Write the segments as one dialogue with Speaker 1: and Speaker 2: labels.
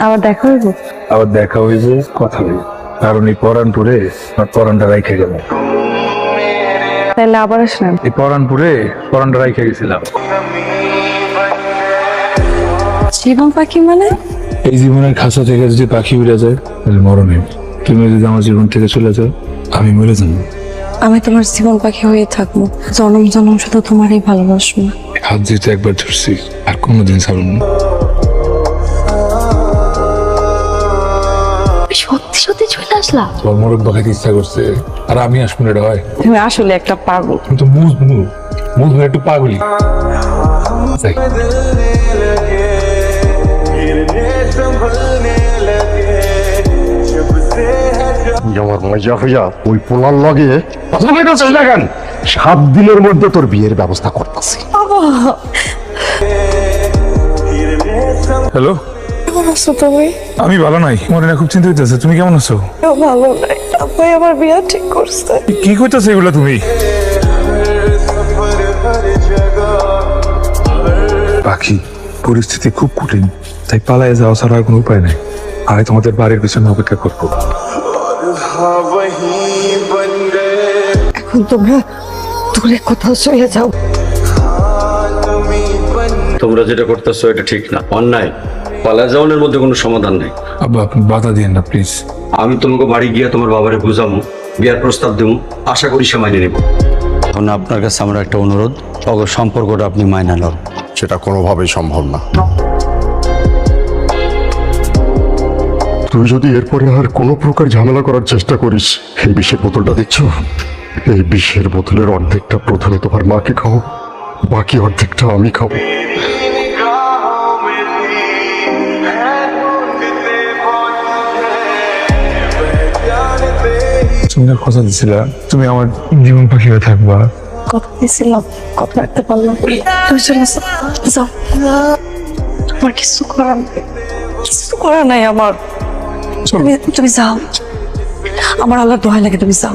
Speaker 1: আবার দেখা হইব?
Speaker 2: আবার দেখা হয়েছে কথা নেই। কারণ এই পরানপুরে আমার পরানটা রাইখে গেল।
Speaker 1: তাহলে আবার আসলাম।
Speaker 2: এই পরানপুরে পরানটা রাইখে গেছিলাম।
Speaker 1: জীবন পাখি মানে?
Speaker 2: এই জীবনের খাঁচা থেকে যদি পাখি উড়ে যায় তাহলে মরণে তুমি যদি আমার জীবন থেকে চলে যাও আমি মরে যাব।
Speaker 1: আমি তোমার জীবন পাখি হয়ে থাকব। জনম জনম শুধু তোমারই ভালোবাসবো।
Speaker 2: হাত যেহেতু একবার ধরছি আর কোনোদিন ছাড়ব না।
Speaker 1: সত্যি সত্যি চলে আসলা
Speaker 2: তোর বাখাতে ইচ্ছা করছে। আর আমি আসব না হয়।
Speaker 1: তুমি আসলে একটা পাগল।
Speaker 2: কিন্তু মুজ মুজ মুজ একটু পাগলি। যাই।
Speaker 3: আমার মজা হইয়া ওই পোলার লগে কথা বলতেছিস না কেন? সাত দিনের মধ্যে তোর বিয়ের ব্যবস্থা করতেছি।
Speaker 2: হ্যালো
Speaker 1: কেমন আছো তুমি?
Speaker 2: আমি ভালো নাই মনে না খুব চিন্তা হইতেছে তুমি কেমন আছো?
Speaker 1: ভালো নাই আব্বাই আমার বিয়া ঠিক করছে।
Speaker 2: কি কইতেছে এগুলা তুমি? পাখি পরিস্থিতি খুব কঠিন তাই পালায় যাওয়া ছাড়া আর কোনো উপায় নাই। আমি তোমাদের বাড়ির পিছনে অপেক্ষা করব।
Speaker 1: এখন তোমরা দূরে কোথাও চলে যাও।
Speaker 4: তোমরা যেটা করতেছো এটা ঠিক না অন্যায়। পালা যাওয়ানোর মধ্যে কোনো সমাধান নেই।
Speaker 2: আব্বা আপনি বাধা দিয়েন না প্লিজ
Speaker 4: আমি তোমাকে বাড়ি গিয়ে তোমার বাবারে বুঝাবো বিয়ার প্রস্তাব দেবো আশা করি সে মাইনে নেব। এখন আপনার কাছে আমার একটা অনুরোধ অগর সম্পর্কটা আপনি মাইনা লন
Speaker 3: সেটা কোনোভাবেই সম্ভব না। তুই যদি এরপরে আর কোনো প্রকার ঝামেলা করার চেষ্টা করিস এই বিষের বোতলটা দেখছ? এই বিষের বোতলের অর্ধেকটা প্রথমে তোমার মাকে খাও বাকি অর্ধেকটা আমি খাব।
Speaker 2: না কথা দিছিল তুমি আমার জীবন পাখি হয়ে থাকবা।
Speaker 1: কথা দিয়েছিলাম কথা রাখতে পারলাম। তুমি চলে যাও। তোমার কিছু করার কিছু করার নাই আমার। তুমি তুমি যাও। আমার আল্লাহ দোহাই লাগে তুমি যাও।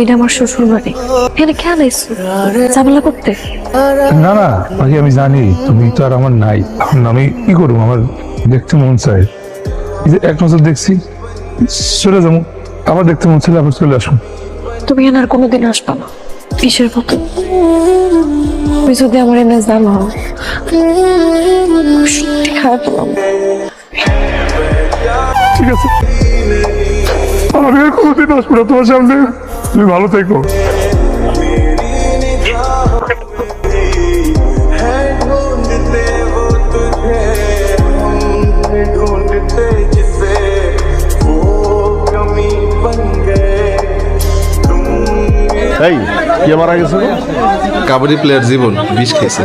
Speaker 1: এটা আমার শ্বশুর বাড়ি এখানে কেন এসছো ঝামেলা করতে?
Speaker 2: না না পাখি আমি জানি তুমি তো আর আমার নাই। এখন আমি কি করব? আমার দেখতে মন চাই এক নজর দেখছি চলে যাব। আবার দেখতে মন চাইলে আবার চলে আসুন।
Speaker 1: তুমি এখানে আর কোনোদিন আসবা না। কিসের মতো তুমি যদি আমার এনে জানো সত্যি খারাপ
Speaker 2: ঠিক আছে। আমি আর কোনোদিন আসব না তোমার সামনে। তুমি ভালো থেকো।
Speaker 3: এই কে মারা গেছে
Speaker 5: কাবাডি প্লেয়ার জীবন বিষ খেয়েছে।